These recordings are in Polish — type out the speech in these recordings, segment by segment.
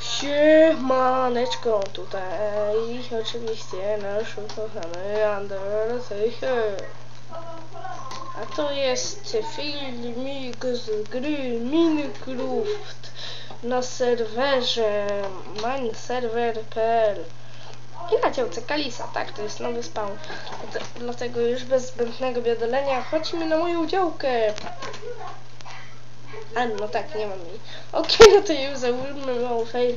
Siemaneczko, tutaj oczywiście nasz ukochany Undertaker. A to jest filmik z gry Minecraft na serwerze mineserver.pl i na działce Kalisa, tak, to jest nowy spawn. Dlat- Dlatego już bez zbędnego biadolenia chodźmy na moją działkę. A no tak, nie mam jej. Okej, no to już załóżmy mały fail.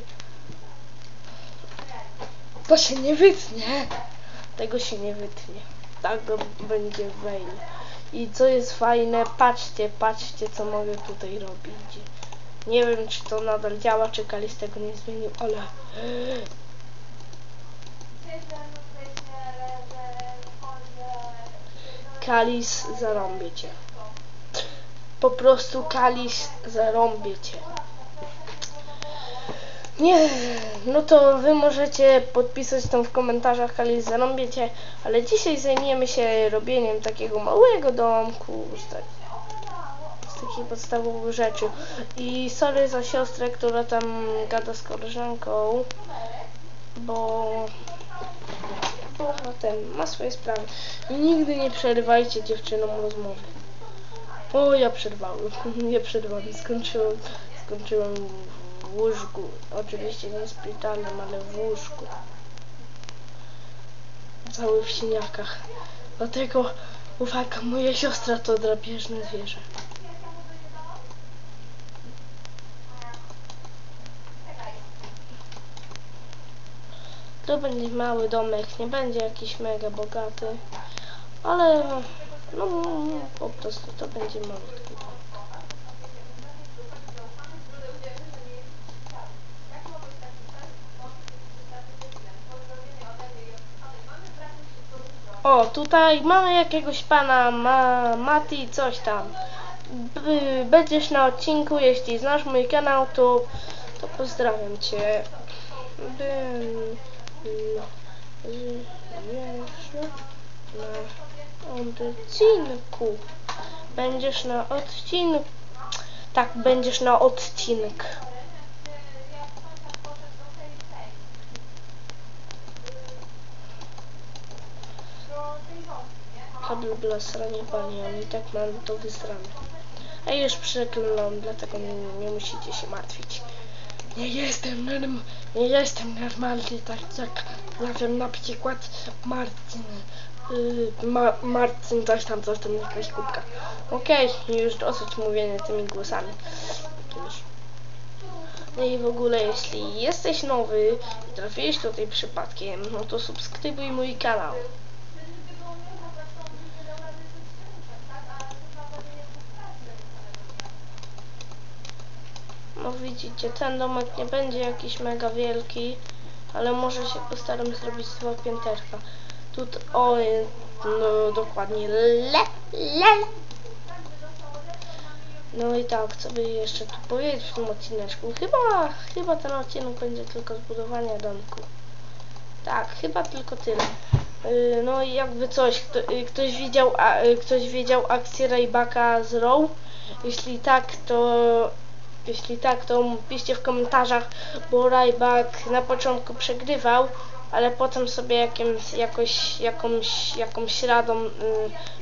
To się nie wytnie. Tego się nie wytnie. Tak będzie fail. I co jest fajne, patrzcie, patrzcie co mogę tutaj robić. Nie wiem czy to nadal działa, czy Kalis tego nie zmienił, ale... Kalis zarąbie cię. Po prostu Kalis zarąbie cię. Nie, no to wy możecie podpisać tam w komentarzach Kalis zarąbie cię, ale dzisiaj zajmiemy się robieniem takiego małego domku z, tak, z takich podstawowych rzeczy. I sorry za siostrę, która tam gada z koleżanką, bo bo ten, ma swoje sprawy. Nigdy nie przerywajcie dziewczynom rozmowy. O, ja przerwałem. Nie przerwałem. Skończyłem, skończyłem w łóżku. Oczywiście nie szpitalnym, ale w łóżku. Cały w siniakach. Dlatego, uwaga, moja siostra to drapieżne zwierzę. To będzie mały domek, nie będzie jakiś mega bogaty, ale no po prostu to będzie malutki. O, tutaj mamy jakiegoś pana ma, Mati coś tam. B- będziesz na odcinku, jeśli znasz mój kanał, to, to pozdrawiam cię. Bym na odcinku. Będziesz na odcinku. Tak, będziesz na odcinek. Kabel dla srania pani, on i tak mam to wysrane. A już przeklęłam, dlatego nie, nie musicie się martwić. Nie jestem norm, nie jestem normalny, tak jak, nie wiem, na przykład Marcin. Yy, ma, Marcin, coś tam, coś tam, jakaś kubka. Okej, już dosyć mówienia tymi głosami. No i w ogóle, jeśli jesteś nowy i trafiłeś tutaj przypadkiem, no to subskrybuj mój kanał. No widzicie, ten domek nie będzie jakiś mega wielki, ale może się postaram zrobić dwa pięterka. Tu, o, y, no dokładnie, le, le. No i tak, co by jeszcze tu powiedzieć w tym odcineczku? Chyba, chyba ten odcinek będzie tylko zbudowania domku. Tak, chyba tylko tyle. Y, No i jakby coś, kto, y, ktoś widział, a, ktoś wiedział akcję Raybaka z Row? Jeśli tak, to jeśli tak, to piszcie w komentarzach, bo Ryback na początku przegrywał, ale potem sobie jakimś, jakoś, jakąś, jakąś radą y,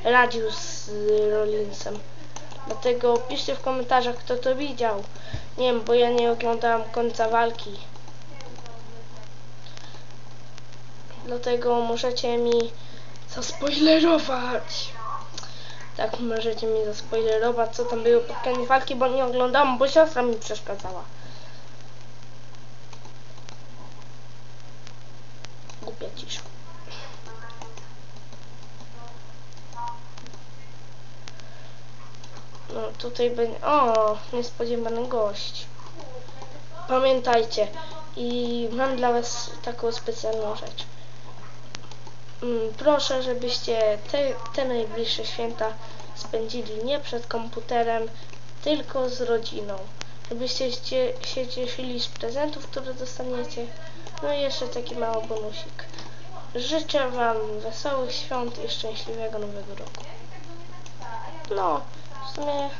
radził z Rollinsem. Dlatego piszcie w komentarzach, kto to widział. Nie wiem, bo ja nie oglądałam końca walki. Dlatego możecie mi zaspoilerować. Tak, możecie mi zaspoilerować, co tam było pod koniec walki, bo nie oglądałam, bo siostra mi przeszkadzała. No tutaj będzie... O, niespodziewany gość. Pamiętajcie, i mam dla was taką specjalną rzecz. Mm, Proszę, żebyście te, te najbliższe święta spędzili nie przed komputerem, tylko z rodziną. Żebyście cie, się cieszyli z prezentów, które dostaniecie. No i jeszcze taki mały bonusik. Życzę Wam wesołych świąt i szczęśliwego nowego roku. No, w sumie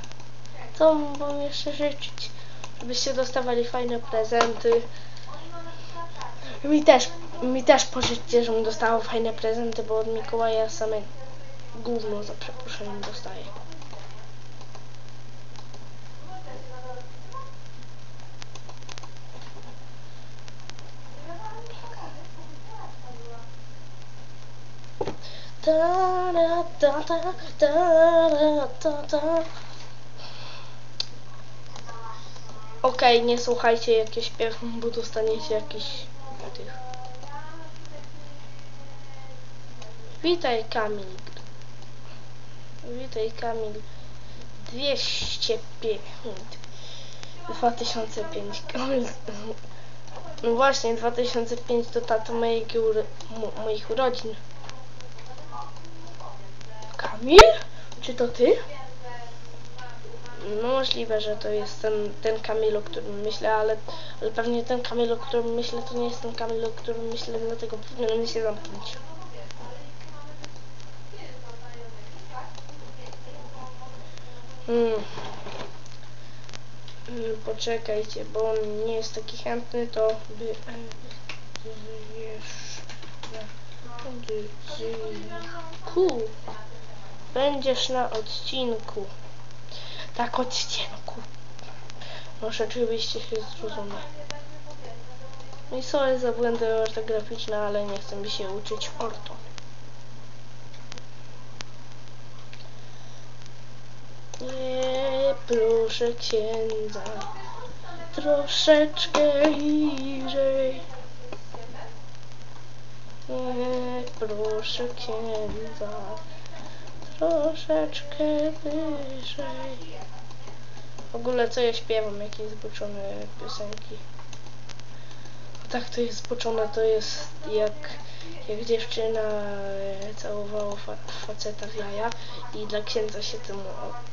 co wam jeszcze życzyć? Żebyście dostawali fajne prezenty, Mi też, mi też pożyczcie, żebym dostała fajne prezenty, bo od Mikołaja same gówno za przeproszeniem dostaję. Da, da, da, da, da, da, da. Okej, nie słuchajcie jak ja śpiewam, bo dostaniecie jakiś tych. Witaj Kamil. Witaj Kamil. 205. 2005. Kamil. No właśnie, 2005 to data mojego, uro- mo- moich urodzin. Kamil? Czy to ty? No możliwe, że to jest ten, ten Kamil, o którym myślę, ale, ale pewnie ten Kamil, o którym myślę, to nie jest ten Kamil, o którym myślę, dlatego powinienem się zamknąć. Hmm. Hmm, Poczekajcie, bo on nie jest taki chętny, to by... Jeszcze... Odcinku. Będziesz na odcinku. Tak, odcinku. Może oczywiście się zrozumie. No i sorry za błędy ortograficzne, ale nie chcę mi się uczyć orto. Nie, proszę księdza, troszeczkę niżej. Nie, proszę księdza, troszeczkę wyżej. W ogóle co ja śpiewam, jakieś zboczone piosenki. Tak to jest zboczone, to jest jak, jak dziewczyna e, całowała fa faceta w jaja i dla księdza się temu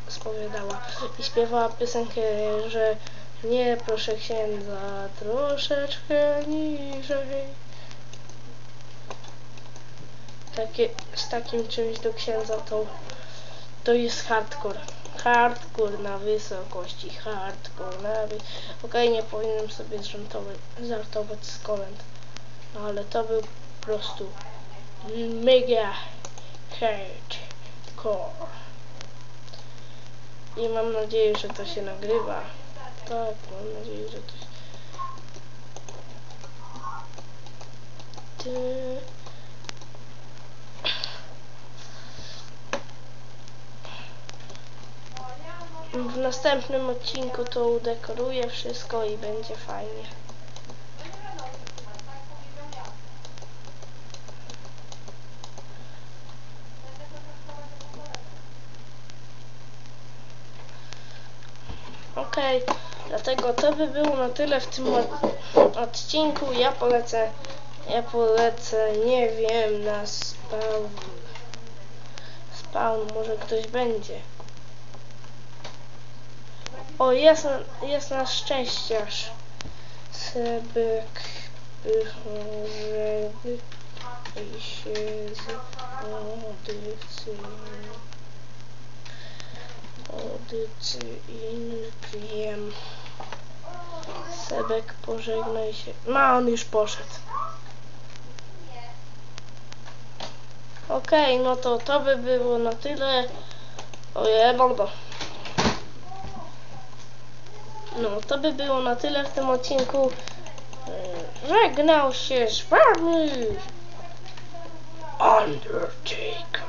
spowiadała i śpiewała piosenkę, że nie proszę księdza, troszeczkę niżej. Takie, z takim czymś do księdza to, to jest hardcore. Hardcore na wysokości, hardcore na wy... Okej, nie powinienem sobie żartować z kolęd, ale to był po prostu mega hardcore. I mam nadzieję, że to się nagrywa. Tak, mam nadzieję, że to się... Ty... W następnym odcinku to udekoruję wszystko i będzie fajnie. Okej, dlatego to by było na tyle w tym od- odcinku. Ja polecę, ja polecę, nie wiem, na spawn. Spawn, może ktoś będzie. O, jest, na- jest nasz szczęściarz. Sebek, żeby i się z Odycynkiem. Sebek, pożegnaj się. No, on już poszedł. Okej, no to to by było na tyle. Ojej, bardzo. No, to by było na tyle w tym odcinku. Żegnał się z wami Undertaker.